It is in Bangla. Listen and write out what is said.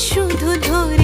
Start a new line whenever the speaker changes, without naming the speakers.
শুধু ধরে